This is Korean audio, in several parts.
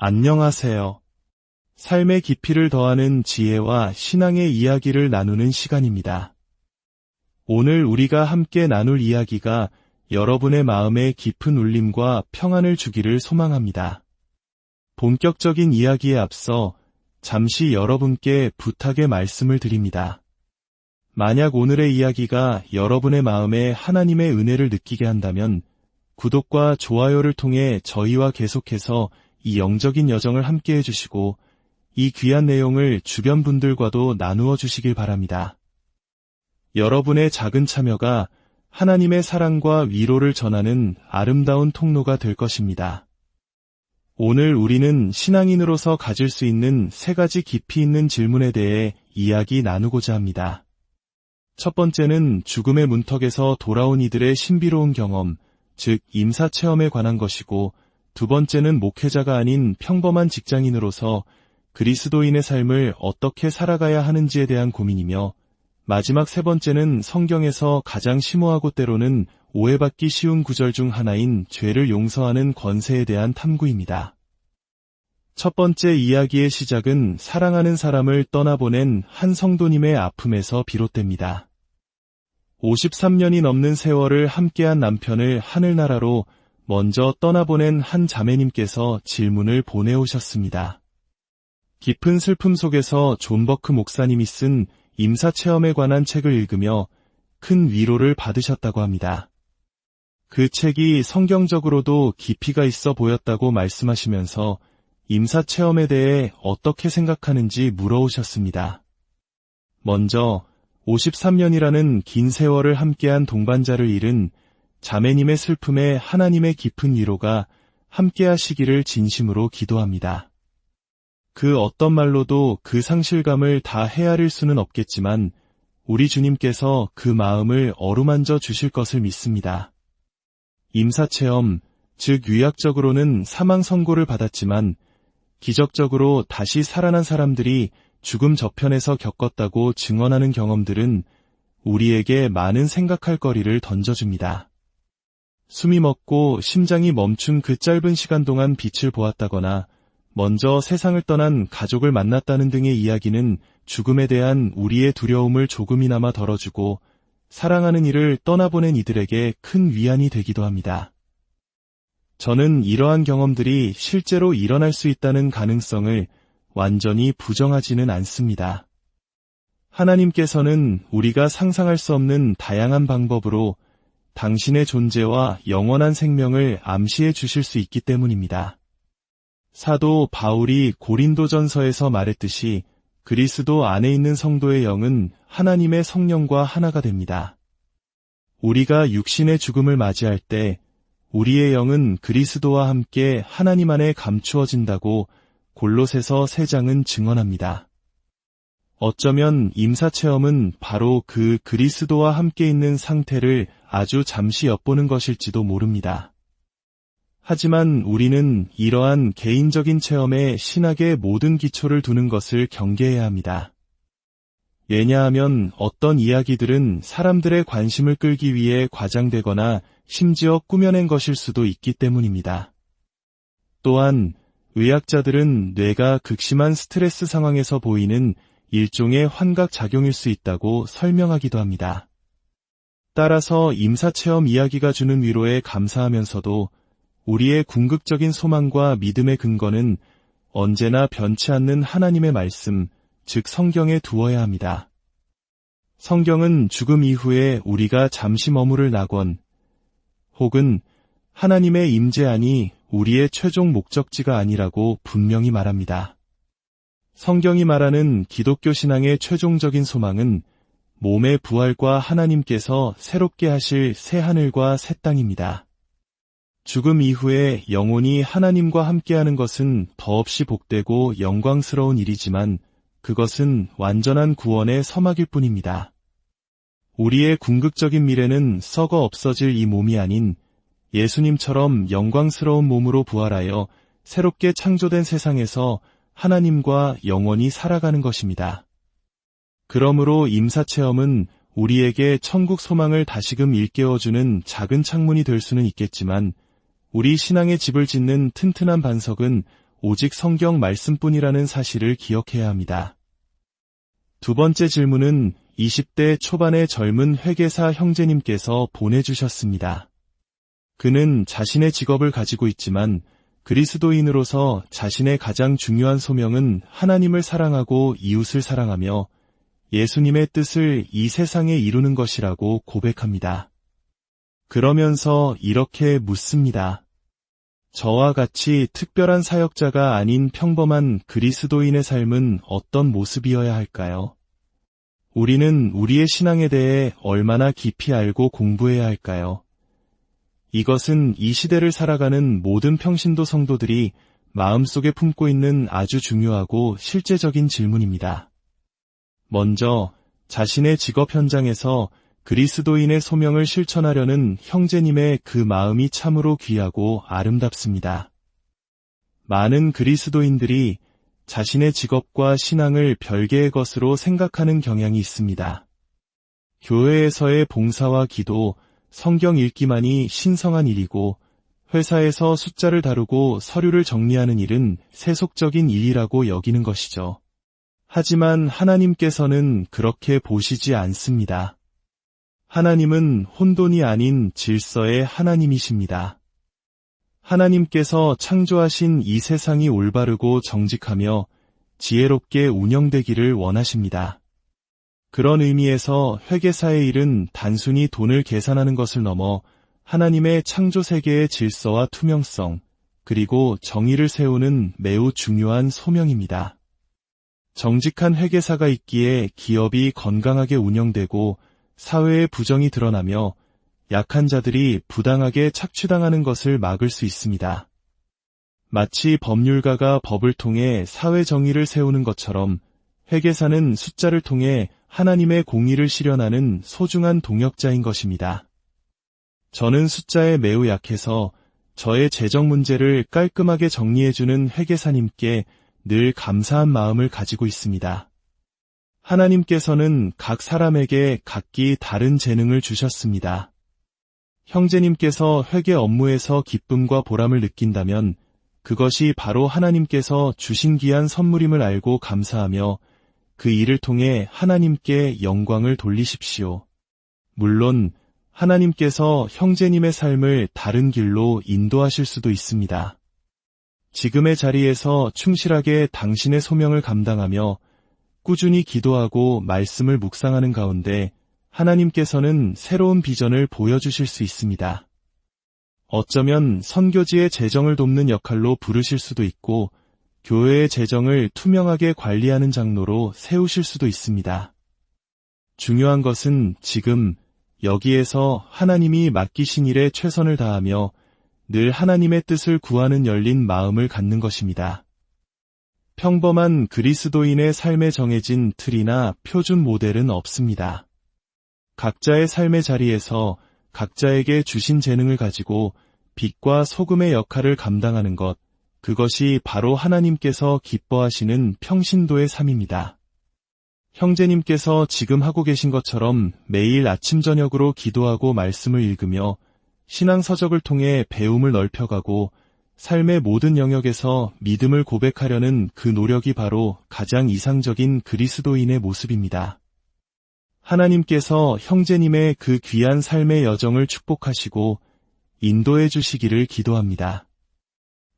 안녕하세요. 삶의 깊이를 더하는 지혜와 신앙의 이야기를 나누는 시간입니다. 오늘 우리가 함께 나눌 이야기가 여러분의 마음에 깊은 울림과 평안을 주기를 소망합니다. 본격적인 이야기에 앞서 잠시 여러분께 부탁의 말씀을 드립니다. 만약 오늘의 이야기가 여러분의 마음에 하나님의 은혜를 느끼게 한다면 구독과 좋아요를 통해 저희와 계속해서 이 영적인 여정을 함께 해주시고 이 귀한 내용을 주변 분들과도 나누어 주시길 바랍니다. 여러분의 작은 참여가 하나님의 사랑과 위로를 전하는 아름다운 통로가 될 것입니다. 오늘 우리는 신앙인으로서 가질 수 있는 세 가지 깊이 있는 질문에 대해 이야기 나누고자 합니다. 첫 번째는 죽음의 문턱에서 돌아온 이들의 신비로운 경험, 즉 임사 체험에 관한 것이고 두 번째는 목회자가 아닌 평범한 직장인으로서 그리스도인의 삶을 어떻게 살아가야 하는지에 대한 고민이며 마지막 세 번째는 성경에서 가장 심오하고 때로는 오해받기 쉬운 구절 중 하나인 죄를 용서하는 권세에 대한 탐구입니다. 첫 번째 이야기의 시작은 사랑하는 사람을 떠나보낸 한 성도님의 아픔에서 비롯됩니다. 53년이 넘는 세월을 함께한 남편을 하늘나라로 먼저 떠나보낸 한 자매님께서 질문을 보내오셨습니다. 깊은 슬픔 속에서 존 버크 목사님이 쓴 임사체험에 관한 책을 읽으며 큰 위로를 받으셨다고 합니다. 그 책이 성경적으로도 깊이가 있어 보였다고 말씀하시면서 임사체험에 대해 어떻게 생각하는지 물어오셨습니다. 먼저 53년이라는 긴 세월을 함께한 동반자를 잃은 자매님의 슬픔에 하나님의 깊은 위로가 함께하시기를 진심으로 기도합니다. 그 어떤 말로도 그 상실감을 다 헤아릴 수는 없겠지만 우리 주님께서 그 마음을 어루만져 주실 것을 믿습니다. 임사체험, 즉 유약적으로는 사망 선고를 받았지만 기적적으로 다시 살아난 사람들이 죽음 저편에서 겪었다고 증언하는 경험들은 우리에게 많은 생각할 거리를 던져줍니다. 숨이 멎고 심장이 멈춘 그 짧은 시간 동안 빛을 보았다거나 먼저 세상을 떠난 가족을 만났다는 등의 이야기는 죽음에 대한 우리의 두려움을 조금이나마 덜어주고 사랑하는 이를 떠나보낸 이들에게 큰 위안이 되기도 합니다. 저는 이러한 경험들이 실제로 일어날 수 있다는 가능성을 완전히 부정하지는 않습니다. 하나님께서는 우리가 상상할 수 없는 다양한 방법으로 당신의 존재와 영원한 생명을 암시해 주실 수 있기 때문입니다. 사도 바울이 고린도전서에서 말했듯이 그리스도 안에 있는 성도의 영은 하나님의 성령과 하나가 됩니다. 우리가 육신의 죽음을 맞이할 때 우리의 영은 그리스도와 함께 하나님 안에 감추어진다고 골롯에서 세 장은 증언합니다. 어쩌면 임사체험은 바로 그 그리스도와 함께 있는 상태를 아주 잠시 엿보는 것일지도 모릅니다. 하지만 우리는 이러한 개인적인 체험에 신학의 모든 기초를 두는 것을 경계해야 합니다. 왜냐하면 어떤 이야기들은 사람들의 관심을 끌기 위해 과장되거나 심지어 꾸며낸 것일 수도 있기 때문입니다. 또한 의학자들은 뇌가 극심한 스트레스 상황에서 보이는 일종의 환각작용일 수 있다고 설명하기도 합니다. 따라서 임사체험 이야기가 주는 위로에 감사하면서도 우리의 궁극적인 소망과 믿음의 근거는 언제나 변치 않는 하나님의 말씀, 즉 성경에 두어야 합니다. 성경은 죽음 이후에 우리가 잠시 머무를 낙원, 혹은 하나님의 임재 안이 우리의 최종 목적지가 아니라고 분명히 말합니다. 성경이 말하는 기독교 신앙의 최종적인 소망은 몸의 부활과 하나님께서 새롭게 하실 새 하늘과 새 땅입니다. 죽음 이후에 영혼이 하나님과 함께하는 것은 더없이 복되고 영광스러운 일이지만 그것은 완전한 구원의 서막일 뿐입니다. 우리의 궁극적인 미래는 썩어 없어질 이 몸이 아닌 예수님처럼 영광스러운 몸으로 부활하여 새롭게 창조된 세상에서 하나님과 영원히 살아가는 것입니다. 그러므로 임사체험은 우리에게 천국 소망을 다시금 일깨워주는 작은 창문이 될 수는 있겠지만 우리 신앙의 집을 짓는 튼튼한 반석은 오직 성경 말씀뿐이라는 사실을 기억해야 합니다. 두 번째 질문은 20대 초반의 젊은 회계사 형제님께서 보내주셨습니다. 그는 자신의 직업을 가지고 있지만 그리스도인으로서 자신의 가장 중요한 소명은 하나님을 사랑하고 이웃을 사랑하며 예수님의 뜻을 이 세상에 이루는 것이라고 고백합니다. 그러면서 이렇게 묻습니다. 저와 같이 특별한 사역자가 아닌 평범한 그리스도인의 삶은 어떤 모습이어야 할까요? 우리는 우리의 신앙에 대해 얼마나 깊이 알고 공부해야 할까요? 이것은 이 시대를 살아가는 모든 평신도 성도들이 마음속에 품고 있는 아주 중요하고 실제적인 질문입니다. 먼저 자신의 직업 현장에서 그리스도인의 소명을 실천하려는 형제님의 그 마음이 참으로 귀하고 아름답습니다. 많은 그리스도인들이 자신의 직업과 신앙을 별개의 것으로 생각하는 경향이 있습니다. 교회에서의 봉사와 기도, 성경 읽기만이 신성한 일이고 회사에서 숫자를 다루고 서류를 정리하는 일은 세속적인 일이라고 여기는 것이죠. 하지만 하나님께서는 그렇게 보시지 않습니다. 하나님은 혼돈이 아닌 질서의 하나님이십니다. 하나님께서 창조하신 이 세상이 올바르고 정직하며 지혜롭게 운영되기를 원하십니다. 그런 의미에서 회계사의 일은 단순히 돈을 계산하는 것을 넘어 하나님의 창조 세계의 질서와 투명성, 그리고 정의를 세우는 매우 중요한 소명입니다. 정직한 회계사가 있기에 기업이 건강하게 운영되고 사회의 부정이 드러나며 약한 자들이 부당하게 착취당하는 것을 막을 수 있습니다. 마치 법률가가 법을 통해 사회 정의를 세우는 것처럼 회계사는 숫자를 통해 하나님의 공의를 실현하는 소중한 동역자인 것입니다. 저는 숫자에 매우 약해서 저의 재정 문제를 깔끔하게 정리해주는 회계사님께 늘 감사한 마음을 가지고 있습니다. 하나님께서는 각 사람에게 각기 다른 재능을 주셨습니다. 형제님께서 회계 업무에서 기쁨과 보람을 느낀다면 그것이 바로 하나님께서 주신 귀한 선물임을 알고 감사하며 그 일을 통해 하나님께 영광을 돌리십시오. 물론 하나님께서 형제님의 삶을 다른 길로 인도하실 수도 있습니다. 지금의 자리에서 충실하게 당신의 소명을 감당하며 꾸준히 기도하고 말씀을 묵상하는 가운데 하나님께서는 새로운 비전을 보여주실 수 있습니다. 어쩌면 선교지의 재정을 돕는 역할로 부르실 수도 있고 교회의 재정을 투명하게 관리하는 장로로 세우실 수도 있습니다. 중요한 것은 지금 여기에서 하나님이 맡기신 일에 최선을 다하며 늘 하나님의 뜻을 구하는 열린 마음을 갖는 것입니다. 평범한 그리스도인의 삶에 정해진 틀이나 표준 모델은 없습니다. 각자의 삶의 자리에서 각자에게 주신 재능을 가지고 빛과 소금의 역할을 감당하는 것, 그것이 바로 하나님께서 기뻐하시는 평신도의 삶입니다. 형제님께서 지금 하고 계신 것처럼 매일 아침 저녁으로 기도하고 말씀을 읽으며 신앙 서적을 통해 배움을 넓혀가고 삶의 모든 영역에서 믿음을 고백하려는 그 노력이 바로 가장 이상적인 그리스도인의 모습입니다. 하나님께서 형제님의 그 귀한 삶의 여정을 축복하시고 인도해 주시기를 기도합니다.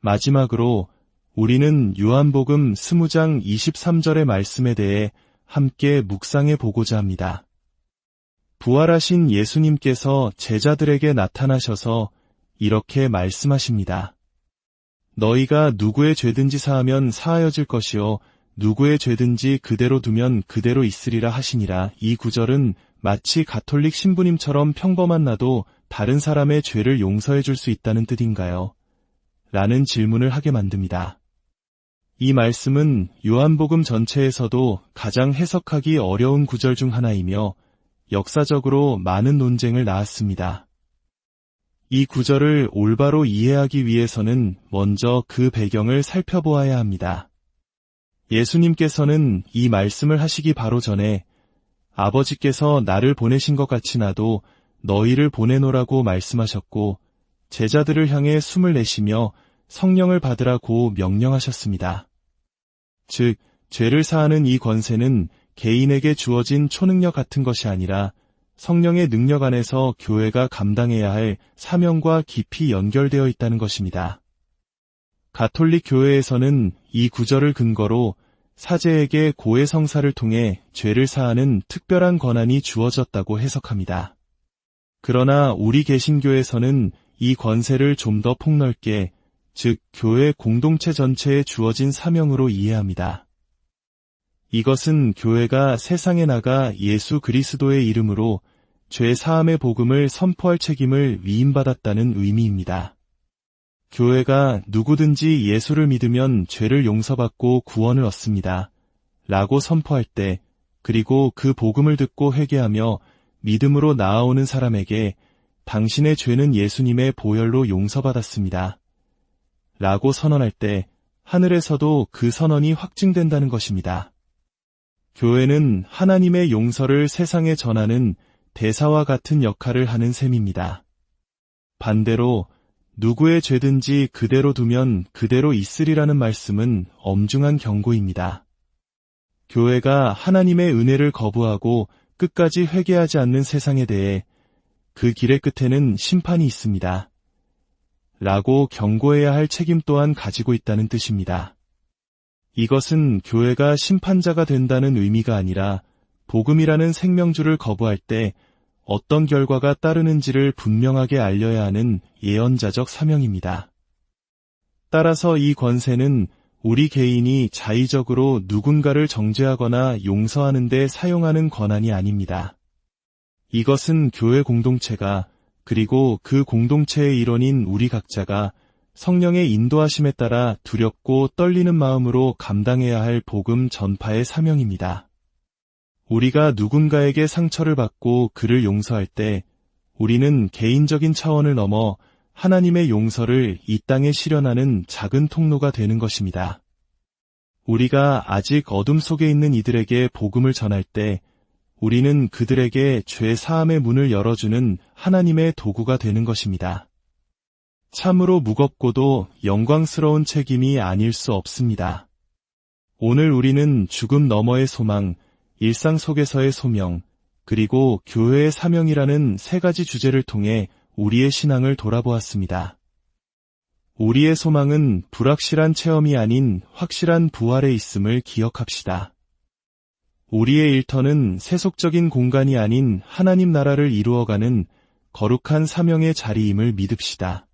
마지막으로 우리는 요한복음 20장 23절의 말씀에 대해 함께 묵상해 보고자 합니다. 부활하신 예수님께서 제자들에게 나타나셔서 이렇게 말씀하십니다. 너희가 누구의 죄든지 사하면 사하여질 것이요 누구의 죄든지 그대로 두면 그대로 있으리라 하시니라. 이 구절은 마치 가톨릭 신부님처럼 평범한 나도 다른 사람의 죄를 용서해 줄 수 있다는 뜻인가요? 라는 질문을 하게 만듭니다. 이 말씀은 요한복음 전체에서도 가장 해석하기 어려운 구절 중 하나이며 역사적으로 많은 논쟁을 낳았습니다. 이 구절을 올바로 이해하기 위해서는 먼저 그 배경을 살펴보아야 합니다. 예수님께서는 이 말씀을 하시기 바로 전에 아버지께서 나를 보내신 것 같이 나도 너희를 보내노라고 말씀하셨고 제자들을 향해 숨을 내쉬며 성령을 받으라고 명령하셨습니다. 즉, 죄를 사하는 이 권세는 개인에게 주어진 초능력 같은 것이 아니라 성령의 능력 안에서 교회가 감당해야 할 사명과 깊이 연결되어 있다는 것입니다. 가톨릭 교회에서는 이 구절을 근거로 사제에게 고해 성사를 통해 죄를 사하는 특별한 권한이 주어졌다고 해석합니다. 그러나 우리 개신교에서는 이 권세를 좀 더 폭넓게, 즉 교회 공동체 전체에 주어진 사명으로 이해합니다. 이것은 교회가 세상에 나가 예수 그리스도의 이름으로 죄 사함의 복음을 선포할 책임을 위임받았다는 의미입니다. 교회가 누구든지 예수를 믿으면 죄를 용서받고 구원을 얻습니다. 라고 선포할 때, 그리고 그 복음을 듣고 회개하며 믿음으로 나아오는 사람에게 당신의 죄는 예수님의 보혈로 용서받았습니다. 라고 선언할 때 하늘에서도 그 선언이 확증된다는 것입니다. 교회는 하나님의 용서를 세상에 전하는 대사와 같은 역할을 하는 셈입니다. 반대로 누구의 죄든지 그대로 두면 그대로 있으리라는 말씀은 엄중한 경고입니다. 교회가 하나님의 은혜를 거부하고 끝까지 회개하지 않는 세상에 대해 그 길의 끝에는 심판이 있습니다. 라고 경고해야 할 책임 또한 가지고 있다는 뜻입니다. 이것은 교회가 심판자가 된다는 의미가 아니라 복음이라는 생명주를 거부할 때 어떤 결과가 따르는지를 분명하게 알려야 하는 예언자적 사명입니다. 따라서 이 권세는 우리 개인이 자의적으로 누군가를 정죄하거나 용서하는 데 사용하는 권한이 아닙니다. 이것은 교회 공동체가 그리고 그 공동체의 일원인 우리 각자가 성령의 인도하심에 따라 두렵고 떨리는 마음으로 감당해야 할 복음 전파의 사명입니다. 우리가 누군가에게 상처를 받고 그를 용서할 때 우리는 개인적인 차원을 넘어 하나님의 용서를 이 땅에 실현하는 작은 통로가 되는 것입니다. 우리가 아직 어둠 속에 있는 이들에게 복음을 전할 때 우리는 그들에게 죄 사함의 문을 열어주는 하나님의 도구가 되는 것입니다. 참으로 무겁고도 영광스러운 책임이 아닐 수 없습니다. 오늘 우리는 죽음 너머의 소망, 일상 속에서의 소명, 그리고 교회의 사명이라는 세 가지 주제를 통해 우리의 신앙을 돌아보았습니다. 우리의 소망은 불확실한 체험이 아닌 확실한 부활에 있음을 기억합시다. 우리의 일터는 세속적인 공간이 아닌 하나님 나라를 이루어가는 거룩한 사명의 자리임을 믿읍시다.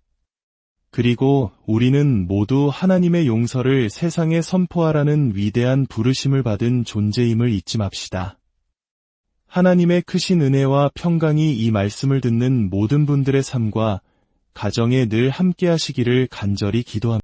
그리고 우리는 모두 하나님의 용서를 세상에 선포하라는 위대한 부르심을 받은 존재임을 잊지 맙시다. 하나님의 크신 은혜와 평강이 이 말씀을 듣는 모든 분들의 삶과 가정에 늘 함께 하시기를 간절히 기도합니다.